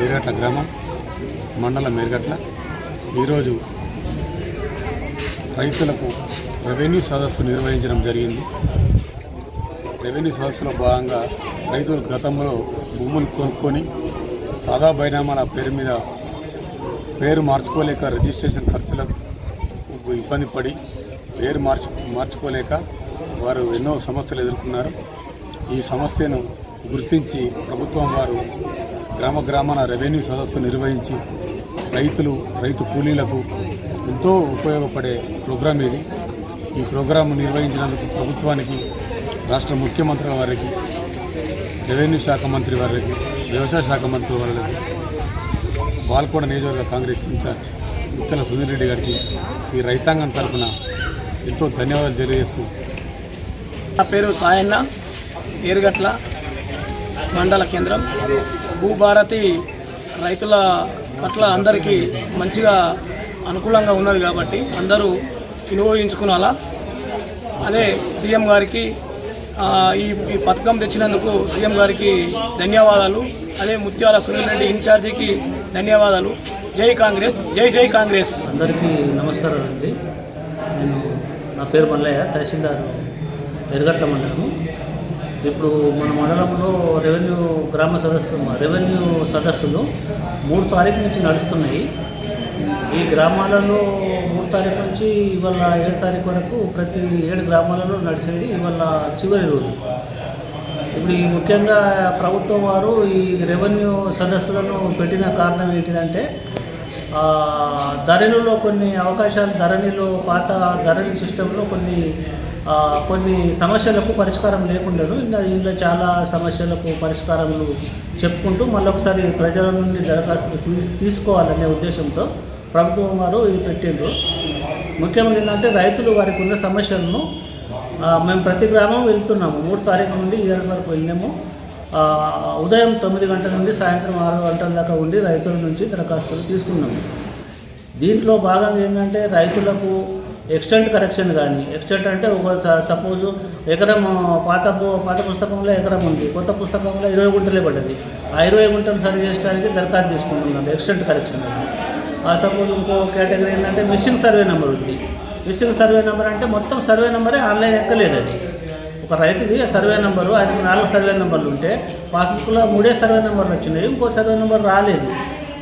మేరగట్ల గ్రామం మండలం మేరగట్ల ఈరోజు రైతులకు రెవెన్యూ సదస్సు నిర్వహించడం జరిగింది. రెవెన్యూ సదస్సులో భాగంగా రైతులు గతంలో భూములు కొనుక్కొని సాదా బైనామాల పేరు మీద పేరు మార్చుకోలేక రిజిస్ట్రేషన్ ఖర్చులకు ఇబ్బంది పడి పేరు మార్చు మార్చుకోలేక వారు ఎన్నో సమస్యలు ఎదుర్కొన్నారు. ఈ సమస్యను గుర్తించి ప్రభుత్వం వారు గ్రామ గ్రామాన రెవెన్యూ సదస్సు నిర్వహించి రైతులు రైతు కూలీలకు ఎంతో ఉపయోగపడే ప్రోగ్రాం ఇది. ఈ ప్రోగ్రాం నిర్వహించినందుకు ప్రభుత్వానికి రాష్ట్ర ముఖ్యమంత్రి వారికి రెవెన్యూ శాఖ మంత్రి వారికి వ్యవసాయ శాఖ మంత్రి వారికి బాల్కోడ నియోజకవర్గ కాంగ్రెస్ ఇన్ఛార్జ్ ముత్తల సుధీర్ రెడ్డి గారికి ఈ రైతాంగం తరఫున ఎంతో ధన్యవాదాలు తెలియజేస్తూ నా పేరు సాయన్న ఏరుగట్ల మండల కేంద్రం. భూభారతి రైతుల పట్ల అందరికీ మంచిగా అనుకూలంగా ఉన్నది కాబట్టి అందరూ వినియోగించుకునాలా అదే సీఎం గారికి ఈ ఈ పథకం తెచ్చినందుకు సీఎం గారికి ధన్యవాదాలు. అదే ముత్యాల సునీల్ రెడ్డి ఇన్ఛార్జికి ధన్యవాదాలు. జై కాంగ్రెస్ జై జై కాంగ్రెస్. అందరికీ నమస్కారం అండి నేను నా పేరు మల్లయ్య తహసీల్దార్ ఎరగట్ల మండలము. ఇప్పుడు మన మండలంలో రెవెన్యూ గ్రామ సదస్సు రెవెన్యూ సదస్సులు మూడు తారీఖు నుంచి నడుస్తున్నాయి. ఈ గ్రామాలలో మూడు తారీఖు నుంచి ఇవాళ ఏడు తారీఖు వరకు ప్రతి ఏడు గ్రామాలలో నడిచేది ఇవాళ చివరి రోజు. ఇప్పుడు ఈ ముఖ్యంగా ప్రభుత్వం వారు ఈ రెవెన్యూ సదస్సులను పెట్టిన కారణం ఏంటిదంటే ధరణిలో కొన్ని అవకాశాలు ధరణిలో పాత ధరణి సిస్టంలో కొన్ని కొన్ని సమస్యలకు పరిష్కారం లేకుండాను. ఇంకా ఇందులో చాలా సమస్యలకు పరిష్కారములు చెప్పుకుంటూ మళ్ళొకసారి ప్రజల నుండి దరఖాస్తులు తీసుకోవాలనే ఉద్దేశంతో ప్రభుత్వం వారు ఇది పెట్టిండ్రు. ముఖ్యంగా ఏంటంటే రైతులు వారికి ఉన్న సమస్యలను మేము ప్రతి గ్రామం వెళ్తున్నాము. మూడు తారీఖు నుండి ఏడు వరకు వెళ్ళాము ఉదయం తొమ్మిది గంటల నుండి సాయంత్రం ఆరు గంటల దాకా ఉండి రైతుల నుంచి దరఖాస్తులు తీసుకున్నాము. దీంట్లో భాగంగా ఏంటంటే రైతులకు ఎక్స్టెంట్ కరెక్షన్ కానీ ఎక్స్టెంట్ అంటే ఒక స- సపోజు ఎకరం పాత పాత పుస్తకంలో ఎకరం ఉంది. కొత్త పుస్తకంలో ఇరవై గుంటలే పడ్డది. ఆ ఇరవై గుంటలు సరి చేయడానికి దరఖాస్తు తీసుకుంటున్నాను ఎక్స్టెంట్ కరెక్షన్ ఆ సపోజ్ ఇంకో కేటగిరీ ఏంటంటే మిస్సింగ్ సర్వే నెంబర్ ఉంది. మిస్సింగ్ సర్వే నెంబర్ అంటే మొత్తం సర్వే నెంబరే ఆన్లైన్ ఎక్కలేదు అది. ఒక రైతుది సర్వే నెంబరు ఆయనకు నాలుగు సర్వే నెంబర్లు ఉంటే పాస్బుక్లో మూడే సర్వే నెంబర్లు వచ్చినాయి. ఇంకో సర్వే నెంబర్ రాలేదు.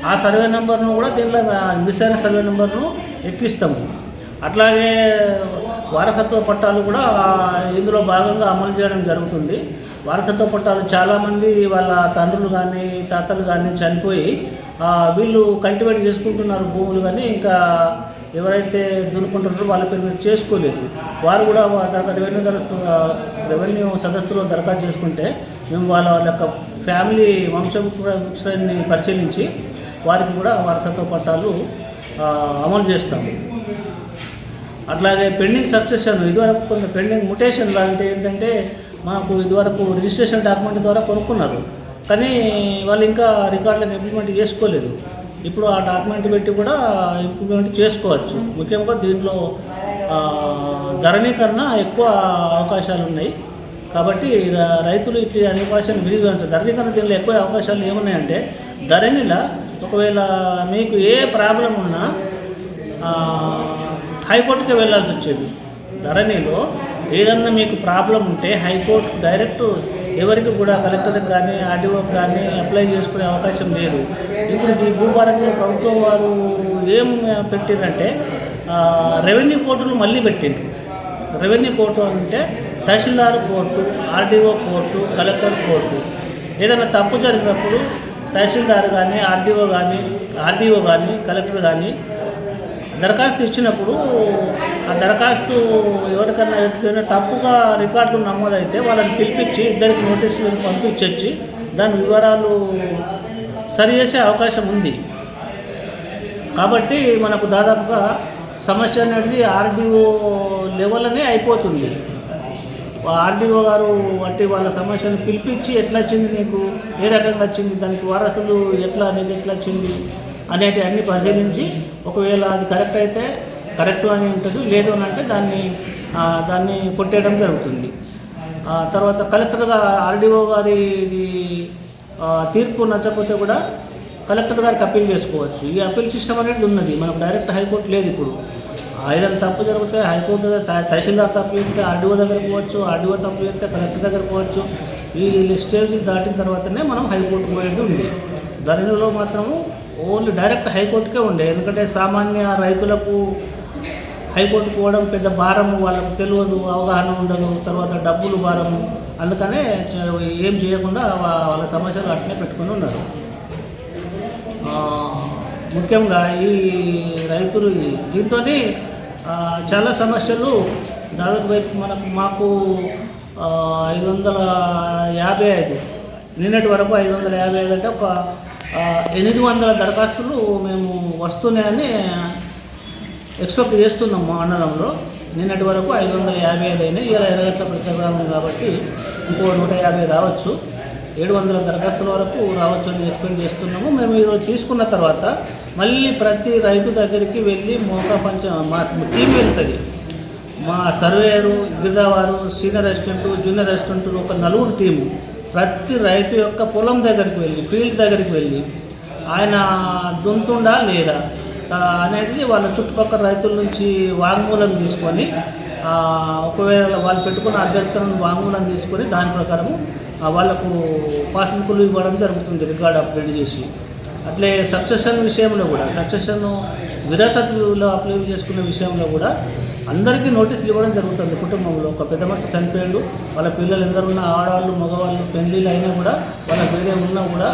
ఆ సర్వే నెంబర్ను కూడా దీనిలో మిస్ అయిన సర్వే నెంబర్ను ఎక్కిస్తాము అట్లాగే వారసత్వ పట్టాలు కూడా ఇందులో భాగంగా అమలు చేయడం జరుగుతుంది. వారసత్వ పట్టాలు చాలామంది వాళ్ళ తండ్రులు కానీ తాతలు కానీ చనిపోయి వీళ్ళు కల్టివేట్ చేసుకుంటున్నారు భూములు కానీ ఇంకా ఎవరైతే దున్నుకుంటున్నారో వాళ్ళ పేరు మీద చేసుకోలేదు. వారు కూడా రెవెన్యూ దరఖాస్తు రెవెన్యూ సదస్సులో దరఖాస్తు చేసుకుంటే మేము వాళ్ళ వాళ్ళ యొక్క ఫ్యామిలీ వంశవృక్షాన్ని పరిశీలించి వారికి కూడా వారసత్వ పట్టాలు అమలు చేస్తాము అట్లాగే పెండింగ్ సక్సెషన్ ఇదివరకు కొంత పెండింగ్ ముటేషన్ లాంటి ఏంటంటే మాకు ఇదివరకు రిజిస్ట్రేషన్ డాక్యుమెంట్ ద్వారా కొనుక్కున్నారు. కానీ వాళ్ళు ఇంకా రికార్డులను ఇంప్లిమెంట్ చేసుకోలేదు. ఇప్పుడు ఆ డాక్యుమెంట్ పెట్టి కూడా ఇంప్లిమెంట్ చేసుకోవచ్చు. ముఖ్యంగా దీంట్లో ధరణీకరణ ఎక్కువ అవకాశాలు ఉన్నాయి. కాబట్టి రైతులు ఇట్లా అవకాశాలు వినియోగించారు ధరణీకరణ దీనిలో ఎక్కువ అవకాశాలు ఏమున్నాయంటే ధరణిలో ఒకవేళ మీకు ఏ ప్రాబ్లం ఉన్నా హైకోర్టుకి వెళ్ళాల్సి వచ్చేది. ధరణిలో ఏదన్నా మీకు ప్రాబ్లం ఉంటే హైకోర్టు డైరెక్ట్ ఎవరికి కూడా కలెక్టర్కి కానీ ఆర్డీఓకి కానీ అప్లై చేసుకునే అవకాశం లేదు. ఇప్పుడు ఈ భూభారతి ప్రభుత్వం వారు ఏం పెట్టిందంటే రెవెన్యూ కోర్టులు మళ్ళీ పెట్టిండ్రు. రెవెన్యూ కోర్టు అంటే tahsildar court RDO court collector court. ఏదైనా తప్పు జరిగినప్పుడు తహసీల్దార్ కానీ ఆర్డీఓ కానీ ఆర్డీఓ కానీ కలెక్టర్ కానీ దరఖాస్తు ఇచ్చినప్పుడు ఆ దరఖాస్తు ఎవరికన్నా ఎత్తుకునే తప్పుగా రికార్డులు నమోదైతే వాళ్ళని పిలిపించి ఇద్దరికి నోటీసులు పంపించొచ్చి దాని వివరాలు సరి చేసే అవకాశం ఉంది. కాబట్టి మనకు దాదాపుగా సమస్య అనేది ఆర్డీఓ లెవెల్లోనే అయిపోతుంది. ఆర్డీఓ గారు అంటే వాళ్ళ సమస్యను పిలిపించి ఎట్లా వచ్చింది నీకు? ఏ రకంగా వచ్చింది? దానికి వారసులు ఎట్లా అనేది ఎట్లా వచ్చింది? అనేటి అన్ని పరిశీలించి ఒకవేళ అది కరెక్ట్ అయితే కరెక్ట్ అని ఉంటుంది లేదు అని అంటే దాన్ని దాన్ని కొట్టేయడం జరుగుతుంది. తర్వాత కలెక్టర్గా ఆర్డీఓ గారి తీర్పు నచ్చకపోతే కూడా కలెక్టర్ గారికి అప్పీల్ చేసుకోవచ్చు. ఈ అప్పీల్ సిస్టమ్ అనేది ఉన్నది మనకు డైరెక్ట్ హైకోర్టు లేదు ఇప్పుడు. ఆయన తప్పు జరిగితే హైకోర్టు తహసీల్దార్ తప్పు చేస్తే ఆర్డీఓ దగ్గర పోవచ్చు ఆర్డీఓ తప్పు చేస్తే కలెక్టర్ దగ్గర పోవచ్చు. ఈ స్టేజ్ దాటిన తర్వాతనే మనం హైకోర్టు పోయేది ఉంది ధరణిలో మాత్రము ఓన్లీ డైరెక్ట్ హైకోర్టుకే ఉండే. ఎందుకంటే సామాన్య రైతులకు హైకోర్టు పోవడం పెద్ద భారం వాళ్ళకు తెలియదు అవగాహన ఉండదు తర్వాత డబ్బులు భారము. అందుకనే ఏం చేయకుండా వాళ్ళ సమస్యలు అట్నే పెట్టుకుని ఉన్నారు. ముఖ్యంగా ఈ రైతులు దీంతో చాలా సమస్యలు. దాదాపు వైపు మనకు మాకు ఐదు వందల యాభై ఐదు. నిన్నటి వరకు ఐదు వందల యాభై ఐదు అంటే ఒక ఎనిమిది వందల దరఖాస్తులు మేము వస్తున్నాయని ఎక్స్పెక్ట్ చేస్తున్నాం మా మండలంలో నిన్నటి వరకు ఐదు వందల యాభై ఐదు అయినాయి. ఇలా ఎరగట్ల ప్రతిగ్రామం కాబట్టి ఇంకో నూట యాభై రావచ్చు. ఏడు వందల దరఖాస్తుల వరకు రావచ్చు అని ఎక్స్పెక్ట్ చేస్తున్నాము. మేము ఈరోజు తీసుకున్న తర్వాత మళ్ళీ ప్రతి రైతు దగ్గరికి వెళ్ళి మోకా పంచ మా టీం వెళ్తుంది. మా సర్వేయరు గిరిదావారు సీనియర్ అసిస్టెంట్ జూనియర్ అసిస్టెంట్ ఒక నలుగురు టీము ప్రతి రైతు యొక్క పొలం దగ్గరికి వెళ్ళి ఫీల్డ్ దగ్గరికి వెళ్ళి ఆయన దుంతుండా లేదా అనేది వాళ్ళ చుట్టుపక్కల రైతుల నుంచి వాంగ్మూలం తీసుకొని ఒకవేళ వాళ్ళు పెట్టుకున్న అభ్యర్థులను వాంగ్మూలం తీసుకొని దాని ప్రకారము వాళ్ళకు పాస్బుక్లు ఇవ్వడం జరుగుతుంది రికార్డ్ అప్డేట్ చేసి. అట్లే సక్సెషన్ విషయంలో కూడా సక్సెషన్ విరాసత్లో అప్లై చేసుకునే విషయంలో కూడా అందరికీ నోటీసులు ఇవ్వడం జరుగుతుంది కుటుంబంలో. ఒక పెద్ద మనిషి చనిపోయాడు వాళ్ళ పిల్లలు ఎందరున్నా ఆడవాళ్ళు మగవాళ్ళు పెళ్ళిళ్ళు అయినా కూడా వాళ్ళ పేరే ఉన్నా కూడా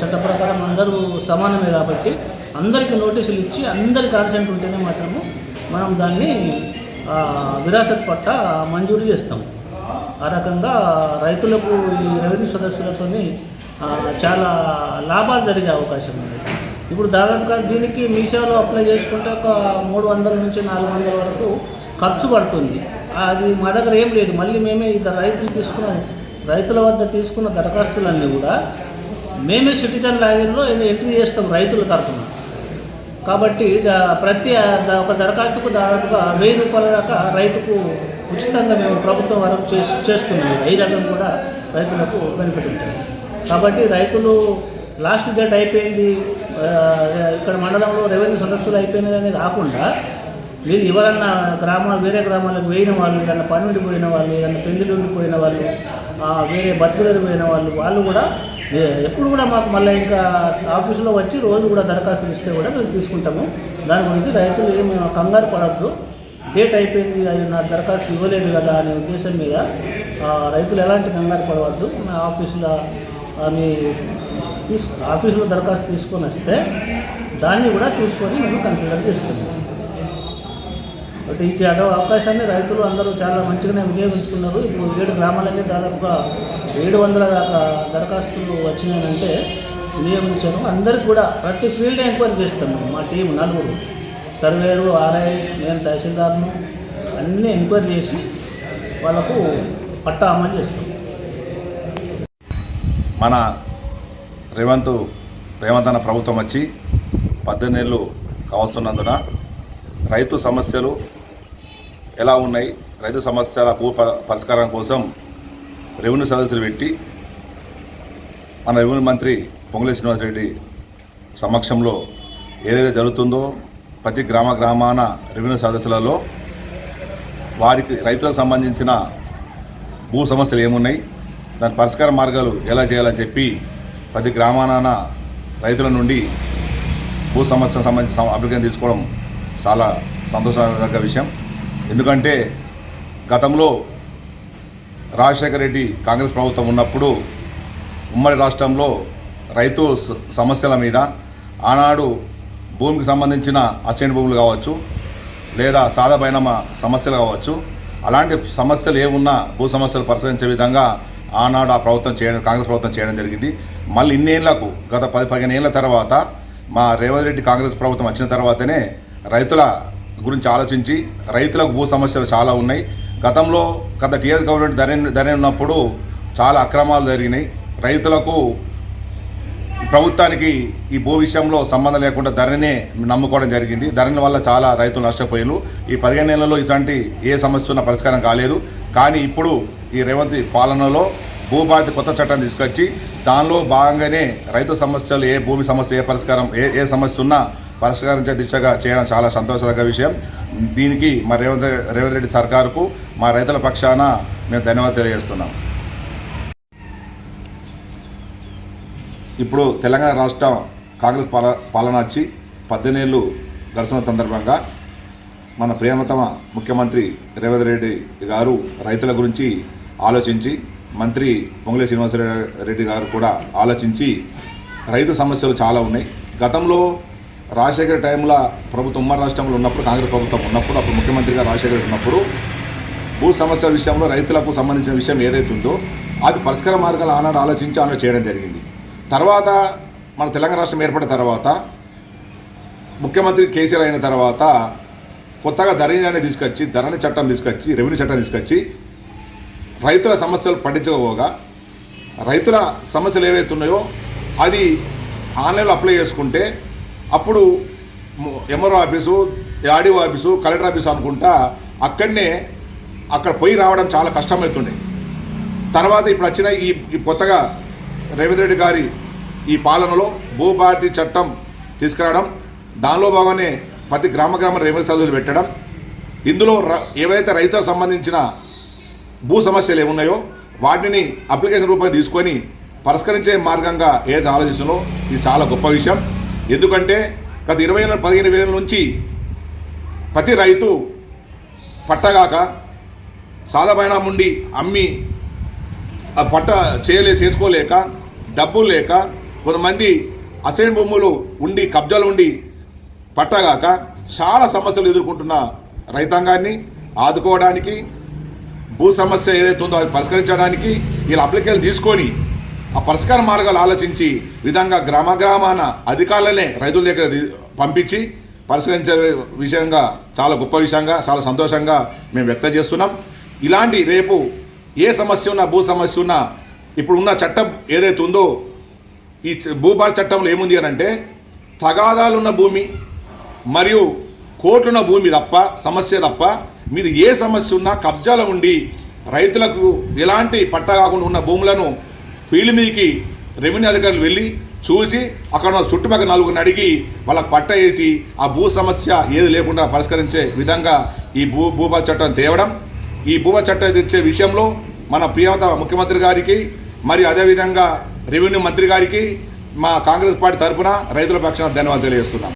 చట్ట ప్రకారం అందరూ సమానమే కాబట్టి అందరికీ నోటీసులు ఇచ్చి అందరికీ కాన్సెంట్ ఉంటేనే మాత్రము మనం దాన్ని విరాసత్ పట్ట మంజూరు చేస్తాం. ఆ రకంగా రైతులకు ఈ రెవెన్యూ సదస్సులతో చాలా లాభాలు జరిగే అవకాశం ఉంది. ఇప్పుడు దాదాపుగా దీనికి మీషోలో అప్లై చేసుకుంటే ఒక మూడు వందల నుంచి నాలుగు వందల వరకు ఖర్చు పడుతుంది. అది మా దగ్గర ఏం లేదు. మళ్ళీ మేమే ఇద్దరు రైతులు తీసుకున్న రైతుల వద్ద తీసుకున్న దరఖాస్తులన్నీ కూడా మేమే సిటిజన్ లాగిన్లో ఎంట్రీ చేస్తాం రైతుల తరఫున. కాబట్టి ప్రతి ఒక దరఖాస్తుకు దాదాపుగా వెయ్యి రూపాయల దాకా రైతుకు ఉచితంగా మేము ప్రభుత్వం వరకు చేసి చేస్తున్నాము ఈ రకం కూడా రైతులకు బెనిఫిట్ ఉంటుంది. కాబట్టి రైతులు లాస్ట్ డేట్ అయిపోయింది. ఇక్కడ మండలంలో రెవెన్యూ సదస్సులు అయిపోయినది అనేది కాకుండా మీరు ఎవరన్నా గ్రామ వేరే గ్రామాలకు పోయిన వాళ్ళు ఏదన్నా పని నుండి పోయిన వాళ్ళు ఏదన్నా పెళ్ళి నుండి పోయిన వాళ్ళు వేరే బతుకుదేరి పోయిన వాళ్ళు వాళ్ళు కూడా ఎప్పుడు కూడా మాకు మళ్ళీ ఇంకా ఆఫీసులో వచ్చి రోజు కూడా దరఖాస్తులు ఇస్తే కూడా మేము తీసుకుంటాము. దాని గురించి రైతులు ఏం కంగారు పడద్దు. డేట్ అయిపోయింది అది నా దరఖాస్తు ఇవ్వలేదు కదా అనే ఉద్దేశం మీద రైతులు ఎలాంటి కంగారు పడవద్దు. మా ఆఫీసులో మీ తీసు ఆఫీసులో దరఖాస్తు తీసుకొని వస్తే దాన్ని కూడా తీసుకొని మేము కన్సిడర్ చేస్తున్నాం. కాబట్టి ఇచ్చే అవకాశాన్ని రైతులు అందరూ చాలా మంచిగానే వినియోగించుకున్నారు. ఇప్పుడు ఏడు గ్రామాలకే దాదాపుగా ఏడు వందల దాకా దరఖాస్తులు వచ్చినాయంటే వినియోగించాను అందరికి కూడా ప్రతి ఫీల్డ్ ఎంక్వైరీ చేస్తాము మా టీం నలుగురు. సర్వేరు ఆర్ఐ నేను తహసీల్దార్ను అన్నీ ఎంక్వైరీ చేసి వాళ్ళకు పట్టా అమలు చేస్తాం. మన రేవంత్ రేవంత్ అన్న ప్రభుత్వం వచ్చి పద్దెనిమిది నెలలు కావస్తున్నందున రైతు సమస్యలు ఎలా ఉన్నాయి? రైతు సమస్యల పరిష్కారం కోసం రెవెన్యూ సదస్సులు పెట్టి మన రెవెన్యూ మంత్రి పొంగులే శ్రీనివాసరెడ్డి సమక్షంలో ఏదైతే జరుగుతుందో ప్రతి గ్రామ గ్రామాన రెవెన్యూ సదస్సులలో వారికి రైతులకు సంబంధించిన భూ సమస్యలు ఏమున్నాయి దాని పరిష్కార మార్గాలు ఎలా చేయాలని చెప్పి ప్రతి గ్రామాన రైతుల నుండి భూ సమస్య సంబంధించిన అప్లికేషన్ తీసుకోవడం చాలా సంతోషదగ్గ విషయం. ఎందుకంటే గతంలో రాజశేఖర రెడ్డి కాంగ్రెస్ ప్రభుత్వం ఉన్నప్పుడు ఉమ్మడి రాష్ట్రంలో రైతు సమస్యల మీద ఆనాడు భూమికి సంబంధించిన అసైన్ భూములు కావచ్చు లేదా సాధపైన సమస్యలు కావచ్చు అలాంటి సమస్యలు ఏమున్నా భూ సమస్యలు పరిశీలించే విధంగా ఆనాడు ఆ ప్రభుత్వం చేయడం కాంగ్రెస్ ప్రభుత్వం చేయడం జరిగింది. మళ్ళీ ఇన్నేళ్ళకు గత పది పదిహేను ఏళ్ళ తర్వాత మా రేవంత్ రెడ్డి కాంగ్రెస్ ప్రభుత్వం వచ్చిన తర్వాతనే రైతుల గురించి ఆలోచించి రైతులకు భూ సమస్యలు చాలా ఉన్నాయి. గతంలో గత టీఆర్ గవర్నమెంట్ ధర ధర ఉన్నప్పుడు చాలా అక్రమాలు జరిగినాయి. రైతులకు ప్రభుత్వానికి ఈ భూ విషయంలో సంబంధం లేకుండా ధరనే నమ్ముకోవడం జరిగింది. ధరని వల్ల చాలా రైతులు నష్టపోయారు. ఈ పదిహేను నెలల్లో ఇలాంటి ఏ సమస్య ఉన్న పరిష్కారం కాలేదు. కానీ ఇప్పుడు ఈ రేవంత్ పాలనలో భూభారతి కొత్త చట్టం తీసుకొచ్చి దానిలో భాగంగానే రైతు సమస్యలు ఏ భూమి సమస్య ఏ పరిష్కారం ఏ ఏ సమస్య ఉన్నా పరిష్కరించే దిశగా చేయడం చాలా సంతోషదగ్గ విషయం. దీనికి మా రేవంత్ రేవంత్ రెడ్డి సర్కారుకు మా రైతుల పక్షాన మేము ధన్యవాదాలు తెలియజేస్తున్నాం. ఇప్పుడు తెలంగాణ రాష్ట్రం కాంగ్రెస్ పాల పాలన వచ్చి పద్దెనేళ్ళు గడిచిన సందర్భంగా మన ప్రియమతమ ముఖ్యమంత్రి రేవంత్ రెడ్డి గారు రైతుల గురించి ఆలోచించి మంత్రి పొంగులే శ్రీనివాసరెడ్డి రెడ్డి గారు కూడా ఆలోచించి రైతు సమస్యలు చాలా ఉన్నాయి. గతంలో రాజశేఖర టైంలో ప్రభుత్వం ఉమ్మడి రాష్ట్రంలో ఉన్నప్పుడు కాంగ్రెస్ ప్రభుత్వం ఉన్నప్పుడు అప్పుడు ముఖ్యమంత్రిగా రాజశేఖర ఉన్నప్పుడు భూ సమస్య విషయంలో రైతులకు సంబంధించిన విషయం ఏదైతే ఉందో అది పరిష్కార మార్గాలు ఆనాడు ఆలోచించి ఆనాడు చేయడం జరిగింది. తర్వాత మన తెలంగాణ రాష్ట్రం ఏర్పడిన తర్వాత ముఖ్యమంత్రి కేసీఆర్ అయిన తర్వాత కొత్తగా ధరణి అనేది తీసుకొచ్చి ధరణి చట్టం తీసుకొచ్చి రెవెన్యూ చట్టం తీసుకొచ్చి రైతుల సమస్యలు పట్టించుకోగా రైతుల సమస్యలు ఏవైతే ఉన్నాయో అది ఆన్లైన్లో అప్లై చేసుకుంటే అప్పుడు MRO office RDO office collector office అనుకుంటా అక్కడనే అక్కడ పోయి రావడం చాలా కష్టమవుతుండే. తర్వాత ఇప్పుడు వచ్చిన ఈ ఈ కొత్తగా రేవంత్ రెడ్డి గారి ఈ పాలనలో భూభారతి చట్టం తీసుకురావడం దానిలో భాగంగానే ప్రతి గ్రామ గ్రామ రెవెన్యూ సదువులు పెట్టడం ఇందులో ఏవైతే రైతులకు సంబంధించిన భూ సమస్యలు ఏమున్నాయో వాటిని అప్లికేషన్ రూపంగా తీసుకొని పరిష్కరించే మార్గంగా ఏది ఆలోచిస్తుందో ఇది చాలా గొప్ప విషయం. ఎందుకంటే గత ఇరవై నెల పదిహేను వేల నుంచి ప్రతి రైతు పట్టగాక సాధమైన ఉండి అమ్మి ఆ పట్ట చేయలే చేసుకోలేక డబ్బులు లేక కొంతమంది అసైన్ భూములు ఉండి కబ్జాలు ఉండి పట్టగాక చాలా సమస్యలు ఎదుర్కొంటున్న రైతాంగాన్ని ఆదుకోవడానికి భూ సమస్య ఏదైతే ఉందో అది పరిష్కరించడానికి వీళ్ళు అప్లికేషన్ తీసుకొని ఆ పరిష్కార మార్గాలు ఆలోచించి విధంగా గ్రామ గ్రామాన అధికారులనే రైతుల దగ్గర పంపించి పరిష్కరించే విషయంగా చాలా గొప్ప విషయంగా చాలా సంతోషంగా మేము వ్యక్తం చేస్తున్నాం. ఇలాంటి రేపు ఏ సమస్య ఉన్నా భూ సమస్య ఉన్నా ఇప్పుడు ఉన్న చట్టం ఏదైతే ఉందో ఈ చ- చట్టంలో ఏముంది అని అంటే తగాదాలున్న భూమి మరియు కోట్లున్న భూమి తప్ప సమస్య తప్ప మీది ఏ సమస్య ఉన్నా కబ్జాలో ఉండి రైతులకు ఎలాంటి పట్ట కాకుండా ఉన్న భూములను ఫీల్డ్ మీదకి రెవెన్యూ అధికారులు వెళ్ళి చూసి అక్కడ చుట్టుపక్కల నలుగురిని అడిగి వాళ్ళకి పట్ట వేసి ఆ భూ సమస్య ఏది లేకుండా పరిష్కరించే విధంగా ఈ భూ భూభా చట్టం తేవడం. ఈ భూభా చట్టం తెచ్చే విషయంలో మన ప్రియమత ముఖ్యమంత్రి గారికి మరియు అదేవిధంగా రెవెన్యూ మంత్రి గారికి మా కాంగ్రెస్ పార్టీ తరఫున రైతుల పక్షాన ధన్యవాదాలు తెలియజేస్తున్నాం.